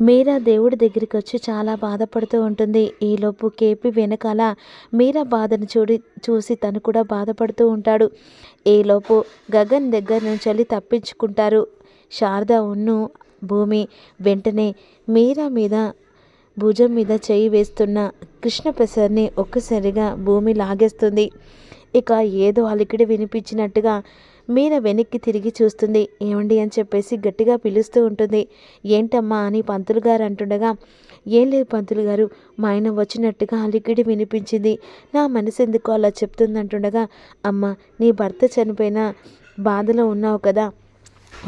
మీరా దేవుడి దగ్గరికి వచ్చి చాలా బాధపడుతూ ఉంటుంది. ఈలోపు కేపీ వెనకాల మీరా బాధను చూడి చూసి తను కూడా బాధపడుతూ ఉంటాడు. ఈలోపు గగన్ దగ్గర నుంచి వెళ్ళి తప్పించుకుంటారు. శారద ఉన్ను భూమి వెంటనే మీరా మీద భుజం మీద చేయి వేస్తున్న కృష్ణప్రసాద్ని ఒక్కసారిగా భూమి లాగేస్తుంది. ఇక ఏదో అలికిడి వినిపించినట్టుగా మీర వెనక్కి తిరిగి చూస్తుంది. ఏమండి అని చెప్పేసి గట్టిగా పిలుస్తూ ఉంటుంది. ఏంటమ్మా అని పంతులు గారు అంటుండగా ఏం లేదు పంతులు గారు మా ఆయన వచ్చినట్టుగా అలికిడి వినిపించింది. నా మనసు ఎందుకు అలా చెప్తుందంటుండగా అమ్మ నీ భర్త చనిపోయిన బాధలో ఉన్నావు కదా.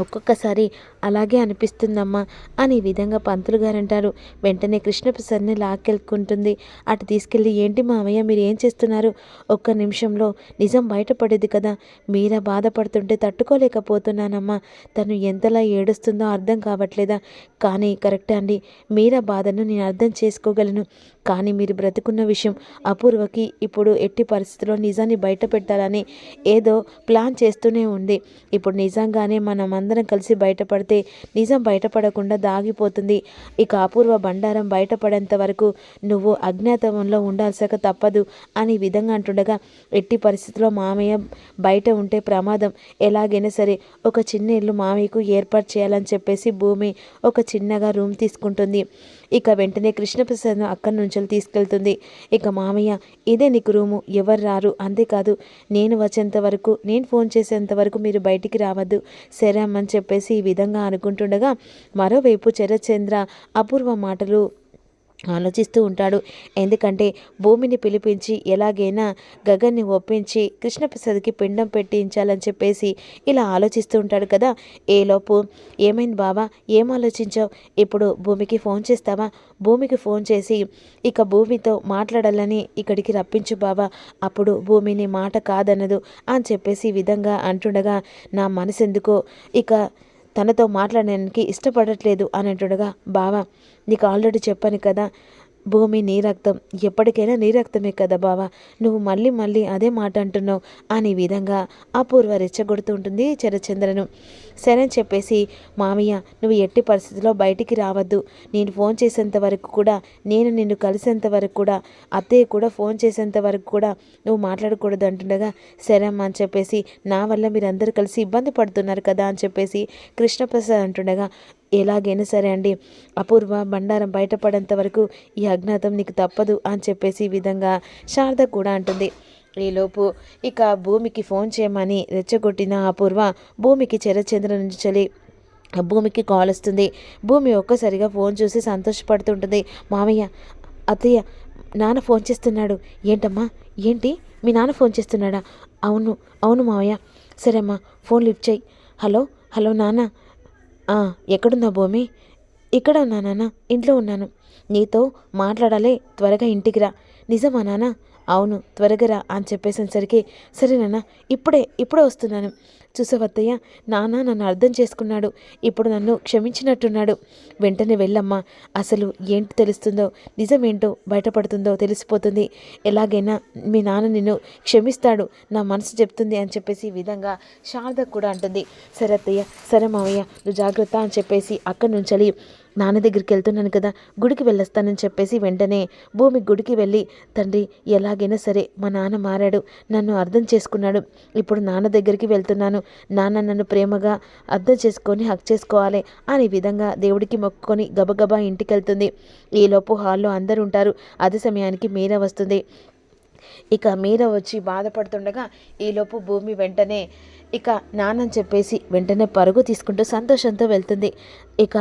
ఒక్కొక్కసారి అలాగే అనిపిస్తుందమ్మా అని విధంగా పంతులు గారు అంటారు. వెంటనే కృష్ణప్రసాద్ని లాక్కెళ్ళుకుంటుంది అటు తీసుకెళ్ళి ఏంటి మామయ్య మీరు ఏం చేస్తున్నారు? ఒక్క నిమిషంలో నిజం బయటపడేది కదా. మీరా బాధపడుతుంటే తట్టుకోలేకపోతున్నానమ్మా. తను ఎంతలా ఏడుస్తుందో అర్థం కావట్లేదా? కానీ కరెక్టే అండి. మీరా బాధను నేను అర్థం చేసుకోగలను. కానీ మీరు బ్రతుకున్న విషయం అపూర్వకి ఇప్పుడు ఎట్టి పరిస్థితిలో నిజాన్ని బయట పెట్టాలని ఏదో ప్లాన్ చేస్తూనే ఉంది. ఇప్పుడు నిజంగానే మనం అందరం కలిసి బయటపడితే నిజం బయటపడకుండా దాగిపోతుంది. ఇక అపూర్వ బండారం బయటపడేంత వరకు నువ్వు అజ్ఞాతంలో ఉండాల్సక తప్పదు అని విధంగా అంటుండగా ఎట్టి పరిస్థితుల్లో మామయ్య బయట ఉంటే ప్రమాదం. ఎలాగైనా సరే ఒక చిన్న ఇల్లు మామయ్యకు ఏర్పాటు చేయాలని చెప్పేసి భూమి ఒక చిన్నగా రూమ్ తీసుకుంటుంది. ఇక వెంటనే కృష్ణప్రసాద్ను అక్కడి నుంచి తీసుకెళ్తుంది. ఇక మామయ్య ఇదే నీకు రూము ఎవరు రారు? అంతేకాదు నేను వచ్చేంత వరకు నేను ఫోన్ చేసేంత వరకు మీరు బయటికి రావద్దు. సరే అమ్మని చెప్పేసి ఈ విధంగా అనుకుంటుండగా మరోవైపు చరచంద్ర అపూర్వ మాటలు ఆలోచిస్తూ ఉంటాడు. ఎందుకంటే భూమిని పిలిపించి ఎలాగైనా గగన్ని ఒప్పించి కృష్ణప్రసాద్కి పిండం పెట్టించాలని చెప్పేసి ఇలా ఆలోచిస్తూ ఉంటాడు కదా. ఏలోపు ఏమైంది బావా? ఏం ఆలోచించావు? ఇప్పుడు భూమికి ఫోన్ చేస్తావా? భూమికి ఫోన్ చేసి ఇక భూమితో మాట్లాడాలని ఇక్కడికి రప్పించు బావా. అప్పుడు భూమిని మాట కాదనదు అని చెప్పేసి విధంగా అంటుండగా నా మనసు ఎందుకో ఇక తనతో మాట్లాడడానికి ఇష్టపడట్లేదు అని అంటుండగా బావా నీకు ఆల్రెడీ చెప్పాను కదా భూమి నీ రక్తం ఎప్పటికైనా నీ రక్తమే కదా బావా? నువ్వు మళ్ళీ మళ్ళీ అదే మాట అంటున్నావు అనే విధంగా అపూర్వ రెచ్చగొడుతుంటుంది చరచంద్రను సరే అని చెప్పేసి మామయ్య నువ్వు ఎట్టి పరిస్థితిలో బయటికి రావద్దు. నేను ఫోన్ చేసేంత వరకు కూడా నేను నిన్ను కలిసేంత వరకు కూడా అత్తయ్య కూడా ఫోన్ చేసేంత వరకు కూడా నువ్వు మాట్లాడకూడదు అంటుండగా సరే అమ్మా అని చెప్పేసి నా వల్ల మీరందరూ కలిసి ఇబ్బంది పడుతున్నారు కదా అని చెప్పేసి కృష్ణప్రసాద్ అంటుండగా ఎలాగైనా సరే అండి అపూర్వ బండారం బయటపడేంత వరకు ఈ అజ్ఞాతం నీకు తప్పదు అని చెప్పేసి ఈ విధంగా శారద కూడా అంటుంది. ఈలోపు ఇక భూమికి ఫోన్ చేయమని రెచ్చగొట్టిన అపూర్వ భూమికి చెరచంద్ర నుంచి చలి భూమికి కాల్ వస్తుంది. భూమి ఒక్కసారిగా ఫోన్ చూసి సంతోషపడుతుంటుంది. మామయ్య అత్తయ్య నాన్న ఫోన్ చేస్తున్నాడు. ఏంటమ్మా? ఏంటి? మీ నాన్న ఫోన్ చేస్తున్నాడా? అవును అవును మామయ్య. సరే అమ్మా ఫోన్ లిఫ్ట్ చేయి. హలో హలో నాన్న. ఎక్కడున్నా భూమి? ఇక్కడ ఉన్నా నాన్న ఇంట్లో ఉన్నాను. నీతో మాట్లాడాలి త్వరగా ఇంటికి రా. నిజమా నాన్న? అవును త్వరగా రా అని చెప్పేసేసరికి సరే నాన్న ఇప్పుడే ఇప్పుడే వస్తున్నాను. చూసవత్తయ్య నాన్న నన్ను అర్థం చేసుకున్నాడు. ఇప్పుడు నన్ను క్షమించినట్టున్నాడు. వెంటనే వెళ్ళమ్మా. అసలు ఏంటి తెలుస్తుందో నిజమేంటో బయటపడుతుందో తెలిసిపోతుంది. ఎలాగైనా మీ నాన్న నిన్ను క్షమిస్తాడు. నా మనసు చెప్తుంది అని చెప్పేసి ఈ విధంగా శారద కూడా అంటుంది. సరే అత్తయ్య సరే మావయ్య నువ్వు జాగ్రత్త అని చెప్పేసి అక్కడి నుంచి నాన్న దగ్గరికి వెళ్తున్నాను కదా గుడికి వెళ్ళొస్తానని చెప్పేసి వెంటనే భూమి గుడికి వెళ్ళి తండ్రి ఎలాగైనా సరే మా నాన్న మారాడు నన్ను అర్థం చేసుకున్నాడు ఇప్పుడు నాన్న దగ్గరికి వెళ్తున్నాను నాన్న నన్ను ప్రేమగా అర్థం చేసుకొని హక్ చేసుకోవాలి అని విధంగా దేవుడికి మొక్కుకొని గబగబా ఇంటికి వెళ్తుంది ఈలోపు హాల్లో అందరు ఉంటారు అదే సమయానికి మీర వస్తుంది. ఇక మీర వచ్చి బాధపడుతుండగా ఈలోపు భూమి వెంటనే ఇక నాన్నని చెప్పేసి వెంటనే పరుగు తీసుకుంటూ సంతోషంతో వెళ్తుంది. ఇక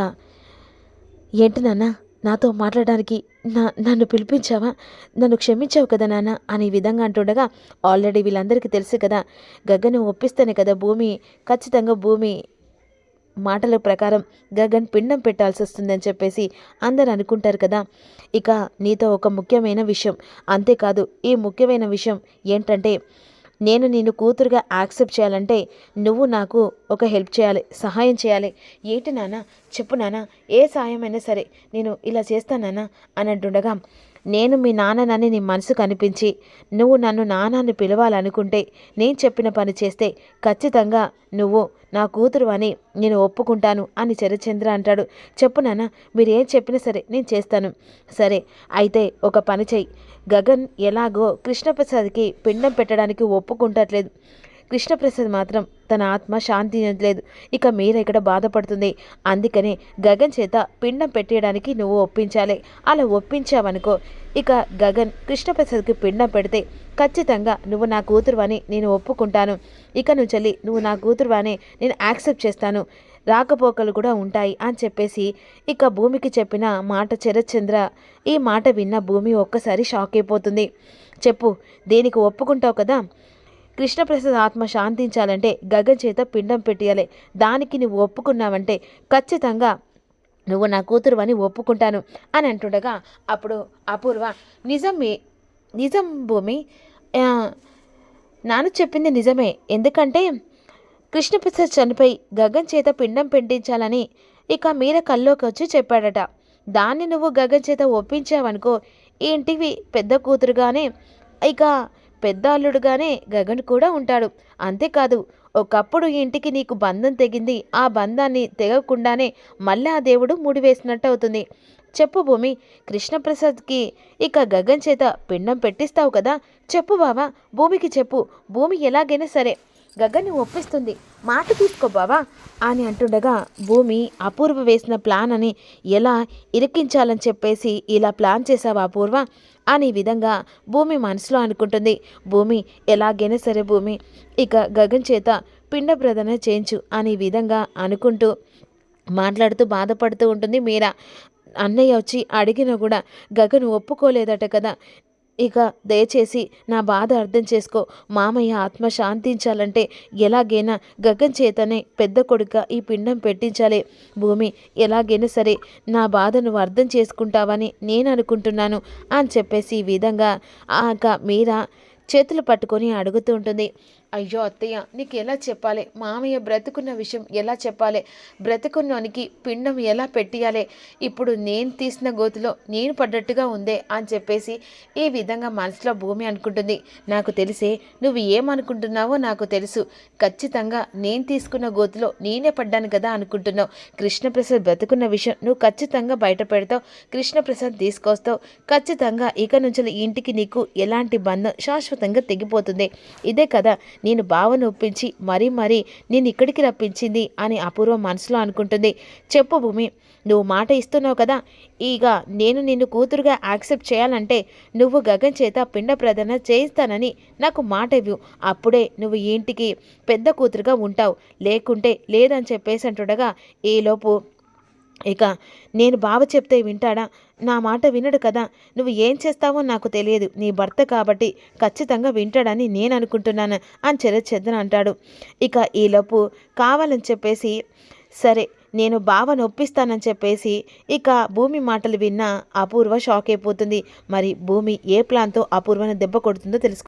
ఏంటి నాన్న? నాతో మాట్లాడడానికి నా నన్ను పిలిపించావా? నన్ను క్షమించావు కదా నాన్న? అనే విధంగా అంటుండగా ఆల్రెడీ వీళ్ళందరికీ తెలుసు కదా. గగ్గను ఒప్పిస్తేనే కదా భూమి. ఖచ్చితంగా భూమి మాటల ప్రకారం గగన్ పిండం పెట్టాల్సి వస్తుందని చెప్పేసి అందరు అనుకుంటారు కదా. ఇక నీతో ఒక ముఖ్యమైన విషయం. అంతేకాదు ఈ ముఖ్యమైన విషయం ఏంటంటే నేను నేను కూతురుగా యాక్సెప్ట్ చేయాలంటే నువ్వు నాకు ఒక హెల్ప్ చేయాలి సహాయం చేయాలి. ఏంటి నాన్న? చెప్పు నాన్న ఏ సహాయమైనా సరే నేను ఇలా చేస్తానా అని అంటుండగా నేను మీ నాన్ననని నీ మనసు కనిపించి నువ్వు నన్ను నాన్నని పిలవాలనుకుంటే నేను చెప్పిన పని చేస్తే ఖచ్చితంగా నువ్వు నా కూతురు అని నేను ఒప్పుకుంటాను అని చరచంద్ర అంటాడు. చెప్పు నాన్న మీరేం చెప్పినా సరే నేను చేస్తాను. సరే అయితే ఒక పని చెయ్యి గగన్ ఎలాగో కృష్ణప్రసాద్కి పిండం పెట్టడానికి ఒప్పుకుంటట్లేదు. కృష్ణప్రసాద్ మాత్రం తన ఆత్మ శాంతించలేదు ఇక మీర ఇక్కడ బాధపడుతుంది. అందుకనే గగన్ చేత పిండం పెట్టేయడానికి నువ్వు ఒప్పించాలి. అలా ఒప్పించావనుకో ఇక గగన్ కృష్ణప్రసాద్కి పిండం పెడితే ఖచ్చితంగా నువ్వు నా కూతురు అని నేను ఒప్పుకుంటాను. ఇక నువ్వు చెల్లి నువ్వు నా కూతురు అని నేను యాక్సెప్ట్ చేస్తాను. రాకపోకలు కూడా ఉంటాయి అని చెప్పేసి ఇక భూమికి చెప్పిన మాట చరచంద్ర ఈ మాట విన్న భూమి ఒక్కసారి షాక్ అయిపోతుంది. చెప్పు దేనికి ఒప్పుకుంటావు కదా? కృష్ణప్రసాద్ ఆత్మ శాంతించాలంటే గగన్ చేత పిండం పెట్టియాలి. దానికి నువ్వు ఒప్పుకున్నావంటే ఖచ్చితంగా నువ్వు నా కూతురు అని ఒప్పుకుంటాను అని అంటుండగా అప్పుడు అపూర్వ నిజం నిజం భూమి నాన్న చెప్పింది నిజమే. ఎందుకంటే కృష్ణప్రసాద్ చనిపోయి గగన్ చేత పిండం పెట్టించాలని ఇక మీర కల్లోకి వచ్చి చెప్పాడట. దాన్ని నువ్వు గగన్ చేత ఒప్పించావనుకో ఈ పెద్ద కూతురుగానే ఇక పెద్ద అల్లుడుగానే గగన్ కూడా ఉంటాడు. అంతేకాదు ఒకప్పుడు ఇంటికి నీకు బంధం తెగింది. ఆ బంధాన్ని తెగకుండానే మళ్ళీ ఆ దేవుడు ముడివేసినట్టు అవుతుంది చెప్పు భూమి కృష్ణప్రసాద్కి ఇక గగన్ చేత పిండం పెట్టిస్తావు కదా? చెప్పు బావా భూమికి చెప్పు. భూమి ఎలాగైనా సరే గగన్ని ఒప్పిస్తుంది. మాట తీసుకో బావా అని అంటుండగా భూమి అపూర్వ వేసిన ప్లాన్ అని ఎలా ఇరికించాలని చెప్పేసి ఇలా ప్లాన్ చేసావా అపూర్వ? అని విధంగా భూమి మనసులో అనుకుంటుంది. భూమి ఎలాగైనా సరే భూమి ఇక గగన్ చేత పిండ ప్రదన చేయించు అనే విధంగా అనుకుంటూ మాట్లాడుతూ బాధపడుతూ ఉంటుంది మీరా. అన్నయ్య వచ్చి అడిగినా కూడా గగను ఒప్పుకోలేదట కదా. ఇక దయచేసి నా బాధ అర్థం చేసుకో. మామయ్య ఆత్మ శాంతించాలంటే ఎలాగైనా గగన్ చేతనే పెద్ద కొడుక ఈ పిండం పెట్టించాలి. భూమి ఎలాగైనా సరే నా బాధ నువ్వు అర్థం చేసుకుంటావని నేను అనుకుంటున్నాను అని చెప్పేసి ఈ విధంగా ఆక మీరా చేతులు పట్టుకొని అడుగుతూ ఉంటుంది. అయ్యో అత్తయ్య నీకు ఎలా చెప్పాలి? మామయ్య బ్రతుకున్న విషయం ఎలా చెప్పాలి? బ్రతుకున్నోనికి పిండం ఎలా పెట్టియాలి? ఇప్పుడు నేను తీసిన గోతిలో నేను పడ్డట్టుగా ఉందే అని చెప్పేసి ఈ విధంగా మనసులో భూమి అనుకుంటుంది. నాకు తెలిసే నువ్వు ఏమనుకుంటున్నావో నాకు తెలుసు. ఖచ్చితంగా నేను తీసుకున్న గోతిలో నేనే పడ్డాను కదా అనుకుంటున్నావు. కృష్ణప్రసాద్ బ్రతుకున్న విషయం నువ్వు ఖచ్చితంగా బయట పెడతావు. కృష్ణప్రసాద్ తీసుకొస్తావు. ఖచ్చితంగా ఇక నుంచి ఇంటికి నీకు ఎలాంటి బంధం? శాశ్వతంగా తెగిపోతుంది. ఇదే కదా నేను బావను ఒప్పించి మరీ మరీ నేను ఇక్కడికి రప్పించింది అని అపూర్వ మనసులో అనుకుంటుంది. చెప్పు భూమి నువ్వు మాట ఇస్తున్నావు కదా ఇక నేను నిన్ను కూతురుగా యాక్సెప్ట్ చేయాలంటే నువ్వు గగన్ చేత పిండ ప్రదన చేయిస్తానని నాకు మాట ఇవ్వు. అప్పుడే నువ్వు ఇంటికి పెద్ద కూతురుగా ఉంటావు. లేకుంటే లేదని చెప్పేసి అంటుండగా ఈలోపు ఇక నేను బావ చెప్తే వింటాడా? నా మాట వినడు కదా. నువ్వు ఏం చేస్తావో నాకు తెలియదు. నీ భర్త కాబట్టి ఖచ్చితంగా వింటాడని నేను అనుకుంటున్నాను అని చెరచెద్దన అంటాడు. ఇక ఈలోపు కావాలని చెప్పేసి సరే నేను బావ ఒప్పిస్తానని చెప్పేసి ఇక భూమి మాటలు విన్న అపూర్వ షాక్ అయిపోతుంది. మరి భూమి ఏ ప్లాన్తో అపూర్వను దెబ్బ కొడుతుందో తెలుసు